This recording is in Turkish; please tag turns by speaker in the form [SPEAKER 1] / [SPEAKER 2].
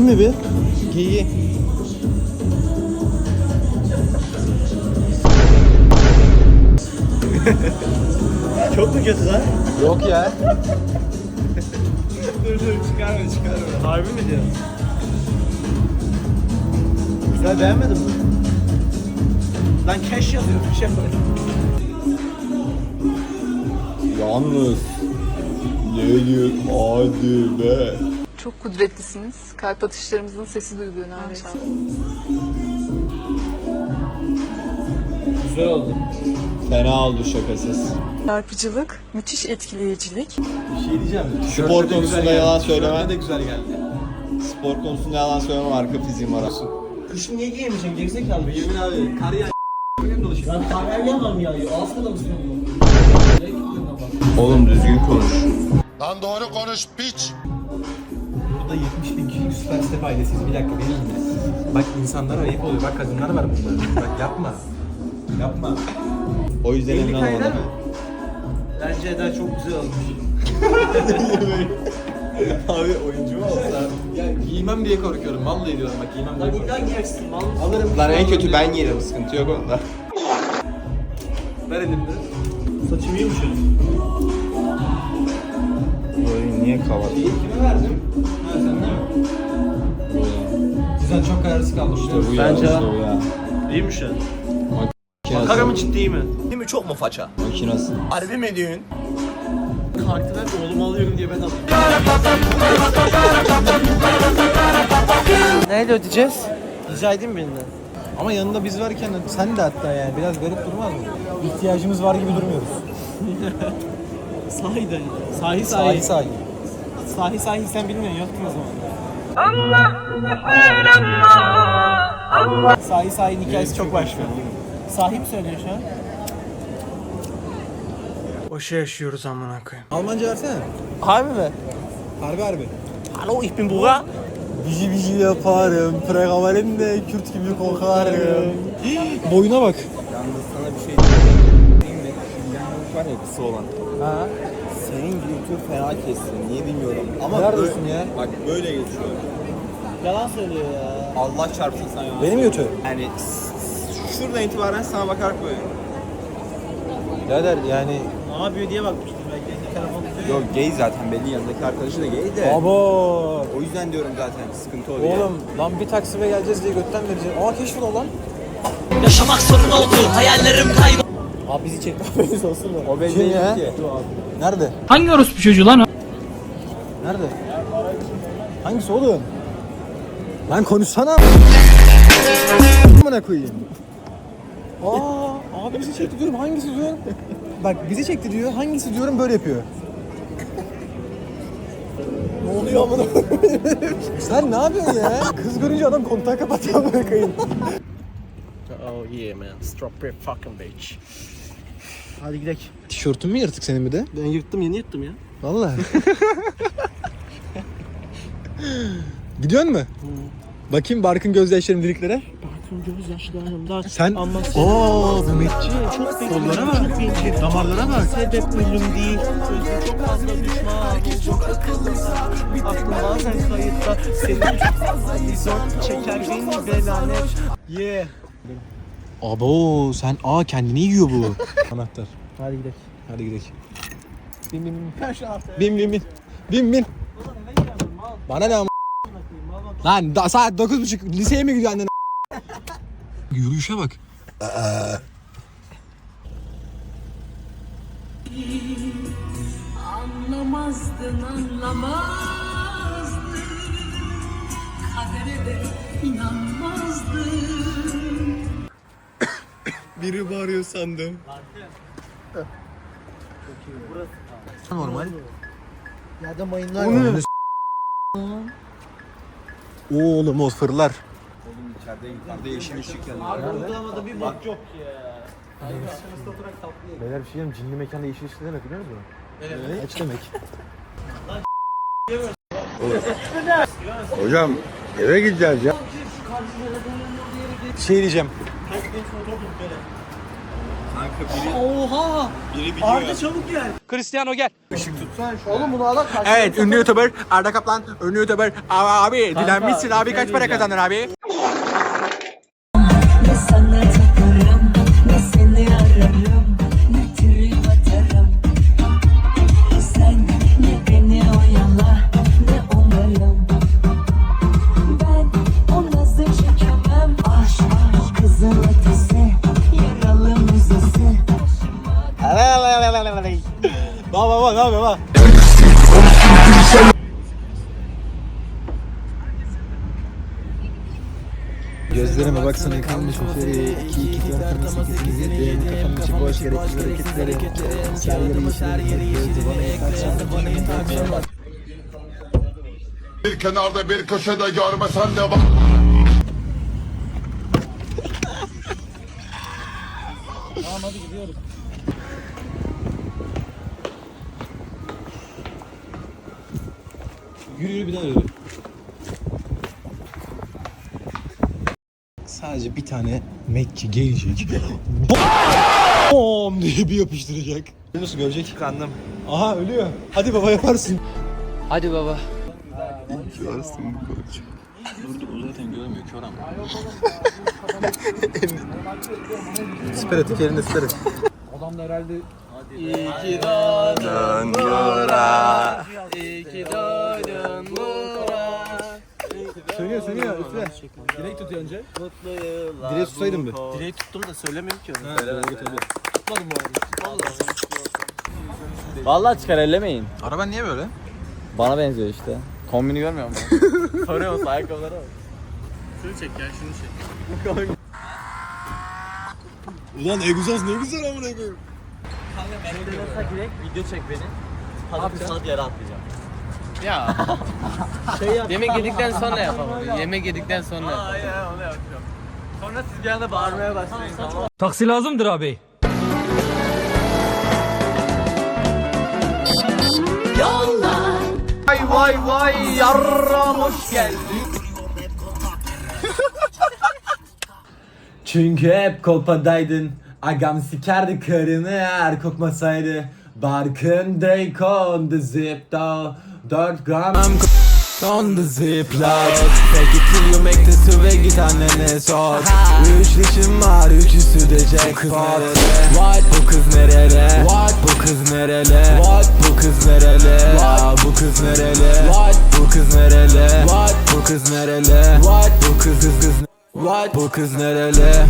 [SPEAKER 1] Giyeyim mi bir? Giy.
[SPEAKER 2] Çok mu kötü lan?
[SPEAKER 1] Yok ya.
[SPEAKER 2] dur dur çıkarma çıkarma. Harbi mi diyorsun? Güzel beğenmedin mi? Lan cash yazıyor bir şey böyle.
[SPEAKER 1] Yalnız. Ne diyor? Hadi be.
[SPEAKER 3] Çok kudretlisiniz. Kalp atışlarımızın sesi duyuluyor neredeyse.
[SPEAKER 2] Güzel oldu.
[SPEAKER 1] Fena oldu şakasız.
[SPEAKER 3] Çarpıcılık, müthiş etkileyicilik.
[SPEAKER 2] Bir şey diyeceğim.
[SPEAKER 1] Spor konusunda yalan söyleme.
[SPEAKER 2] Tişörtte de güzel geldi.
[SPEAKER 1] Spor konusunda yalan söylemem arka fiziğim var.
[SPEAKER 2] Kışın niye giyemeyeceksin gerizekalı bir yemin abi. Kar Benim dolaşıyor. Lan kar her yandan mı mı
[SPEAKER 1] Oğlum düzgün konuş.
[SPEAKER 4] Lan doğru konuş piç.
[SPEAKER 2] Burada 70 bin kişilik süper step ailesiyiz. Bir dakika beni dinle. Bak insanlara ayıp oluyor. Bak kadınlar var burada. Bak yapma. Yapma.
[SPEAKER 1] O yüzden emin
[SPEAKER 2] Elli kaynar
[SPEAKER 1] olamadım.
[SPEAKER 2] mı? Bence Eda çok güzel olmuş.
[SPEAKER 1] Abi oyuncu mu olsa?
[SPEAKER 2] Ya giymem diye korkuyorum. Vallahi diyorum bak giymem diye korkuyorum. Lan giyersin mal Alırım.
[SPEAKER 1] Lan en kötü ben yerim sıkıntı yok onda.
[SPEAKER 2] Ver elimde. Saçım iyi
[SPEAKER 1] niye kavat?
[SPEAKER 2] Şeyi kime verdim? Ha sen değil mi? Güzel çok kararsız kaldım.
[SPEAKER 1] Bu
[SPEAKER 2] Bence
[SPEAKER 1] ya, bu ya.
[SPEAKER 2] iyi mi şu an?
[SPEAKER 1] Makinası.
[SPEAKER 2] Kara mı ciddi mi?
[SPEAKER 5] Değil mi çok mu faça?
[SPEAKER 1] Makinası.
[SPEAKER 5] Harbi mi diyorsun?
[SPEAKER 2] Kartı ver oğlumu alıyorum diye ben alayım. Neyle ödeyeceğiz? Rica edeyim birinden? Ama yanında biz varken sen de hatta yani biraz garip durmaz mı? İhtiyacımız var gibi durmuyoruz.
[SPEAKER 6] Sahiden. Sahi
[SPEAKER 2] Sahi
[SPEAKER 6] sahi.
[SPEAKER 2] sahi.
[SPEAKER 6] Sahi sahi sen bilmiyorsun yoktun o zaman. Sahi sahinin hikayesi çok başka. Sahi mi söylüyorsun şu an?
[SPEAKER 2] Boşa yaşıyoruz amına koyayım. Almanca versene.
[SPEAKER 6] Harbi mi?
[SPEAKER 2] Harbi harbi.
[SPEAKER 6] Hallo ich bin Burak.
[SPEAKER 2] Bici bici yaparım, pregavalinde Kürt gibi kokarım. Boyuna bak.
[SPEAKER 5] Yalnız sana bir şey diyeyim mi? Yanlış var ya kısa olan.
[SPEAKER 2] Ha.
[SPEAKER 5] Senin götür fena kessin. Niye bilmiyorum. Ama
[SPEAKER 2] Neredesin
[SPEAKER 5] böyle-
[SPEAKER 2] ya?
[SPEAKER 5] Bak böyle geçiyor.
[SPEAKER 6] Yalan söylüyor ya.
[SPEAKER 5] Allah çarpsın sana ya.
[SPEAKER 2] Benim götü.
[SPEAKER 5] Yani s- şuradan itibaren sana bakarak böyle.
[SPEAKER 2] Birader yani.
[SPEAKER 6] Ne yapıyor diye bakmıştım belki. Telefon tutuyor.
[SPEAKER 5] Yok gay zaten belli yanındaki arkadaşı da gay de.
[SPEAKER 2] Abo.
[SPEAKER 5] O yüzden diyorum zaten sıkıntı oluyor.
[SPEAKER 2] Oğlum lan bir Taksim'e geleceğiz diye götten vereceğiz. Aa keşfet o lan.
[SPEAKER 7] Yaşamak sorun oldu, hayallerim kayboldu.
[SPEAKER 2] Abi bizi çekti haberiniz olsun da.
[SPEAKER 5] O belli
[SPEAKER 2] Kim
[SPEAKER 5] değil
[SPEAKER 2] ya?
[SPEAKER 5] ki.
[SPEAKER 2] Nerede?
[SPEAKER 6] Hangi orospu çocuğu lan o?
[SPEAKER 2] Nerede? Hangisi oğlum? Lan konuşsana. Amına koyayım. Aa, abi bizi çekti diyorum hangisi diyorum. Bak bizi çekti diyor hangisi diyorum böyle yapıyor. ne oluyor amına Sen ne yapıyorsun ya? Kız görünce adam kontağı kapatıyor amına koyayım.
[SPEAKER 6] Oh yeah man. Strawberry fucking bitch. Hadi gidelim.
[SPEAKER 2] Tişörtün mü yırtık senin bir de?
[SPEAKER 6] Ben yırttım yeni yırttım ya.
[SPEAKER 2] Vallahi. Gidiyor mu? Bakayım Barkın gözyaşlarım diliklere.
[SPEAKER 6] Bakın göz yaşlarımda.
[SPEAKER 2] Sen... Ooo Mehmetçi.
[SPEAKER 6] Çok.
[SPEAKER 2] Kollara bak.
[SPEAKER 6] Çok bencil.
[SPEAKER 2] Damarlara bak.
[SPEAKER 6] Sebep ölüm değil. Sözü çok fazla düşman. Çok akıllısa. Aklım bazen kayıtta. Senin çok fazla izot çeker beni belanet.
[SPEAKER 2] Yeah. Abo sen aa kendini yiyor bu. Anahtar.
[SPEAKER 6] Hadi gidelim.
[SPEAKER 2] Hadi gidelim.
[SPEAKER 6] Bin bin bin. Ben şu haftaya.
[SPEAKER 2] Bin bin bin. Bin bin. Bana ne ama? Lan da, saat 9.30 liseye mi gidiyor annen? Yürüyüşe bak.
[SPEAKER 8] Anlamazdın anlamazdın Kadere de inanmazdın
[SPEAKER 1] Biri bağırıyor sandım.
[SPEAKER 2] Normal.
[SPEAKER 6] Yerde mayınlar
[SPEAKER 2] Onu Oğlum o fırlar.
[SPEAKER 5] Oğlum içeride yukarıda yeşil ışık yanıyor.
[SPEAKER 6] Abi uygulamada bir bok yok ya.
[SPEAKER 2] Beyler bir şey diyeyim cinli mekanda yeşil ışık demek biliyor musun? Evet. Aç demek.
[SPEAKER 4] Hocam eve gideceğiz ya.
[SPEAKER 2] Şey diyeceğim. Oha!
[SPEAKER 6] Biri biliyor.
[SPEAKER 2] Arda çabuk gel.
[SPEAKER 7] Cristiano gel.
[SPEAKER 8] Evet ünlü YouTuber Arda Kaplan. Ünlü YouTuber abi, abi dilenmişsin abi kaç para kazandın abi? Yapıyor baba? Gözlerime baksana yıkanmış müşteri İki iki ton kırmızı sekizini Benim kafam içi boş gereksiz hareketleri Ser yeri yeşil Bana yeter.
[SPEAKER 3] Bir kenarda bir köşede görmesen de bak.
[SPEAKER 8] Yürü yürü bir daha yürü. Sadece bir tane Mekki gelecek. Bom diye bir yapıştıracak. Nasıl görecek?
[SPEAKER 6] Kandım.
[SPEAKER 8] Aha ölüyor. Hadi baba yaparsın.
[SPEAKER 7] Hadi baba.
[SPEAKER 8] Siper atık yerinde siper atık.
[SPEAKER 6] Dön yura.
[SPEAKER 8] Sönüyor sönüyor üfle. Direkt tutuyor önce. Direkt tutsaydın bir.
[SPEAKER 2] Direği tuttum da söylemiyorum ki onu.
[SPEAKER 5] Vallahi çıkar ellemeyin.
[SPEAKER 8] Araban niye böyle?
[SPEAKER 5] Bana benziyor işte. Kombini görmüyor musun? Soruyor musun ayakkabılara bak.
[SPEAKER 8] Ulan egzoz ne güzel amına koyayım.
[SPEAKER 2] Mesela direkt video çek beni. Hadi saat yere atlayacağım.
[SPEAKER 7] Ya. Yemek yedikten sonra yapalım. Yemek yedikten sonra.
[SPEAKER 2] Hayır onu yapacağım. Sonra siz bir anda bağırmaya başlayın. Tamam.
[SPEAKER 7] Taksi lazımdır abi.
[SPEAKER 2] Vay vay vay yarram hoş geldin. Çünkü hep kolpadaydın Agam sikerdi karını eğer kokmasaydı Barkın day on the zip down 4 gram on the zip loud Take it till you make the swag git annene sor Üç dişim var üçüsü de jackpot What bu kız nerede? What bu kız nerede? What bu kız nerede? What bu kız nerede? What bu kız nerede? What bu kız nerede? What bu kız kız kız What bu kız nerede?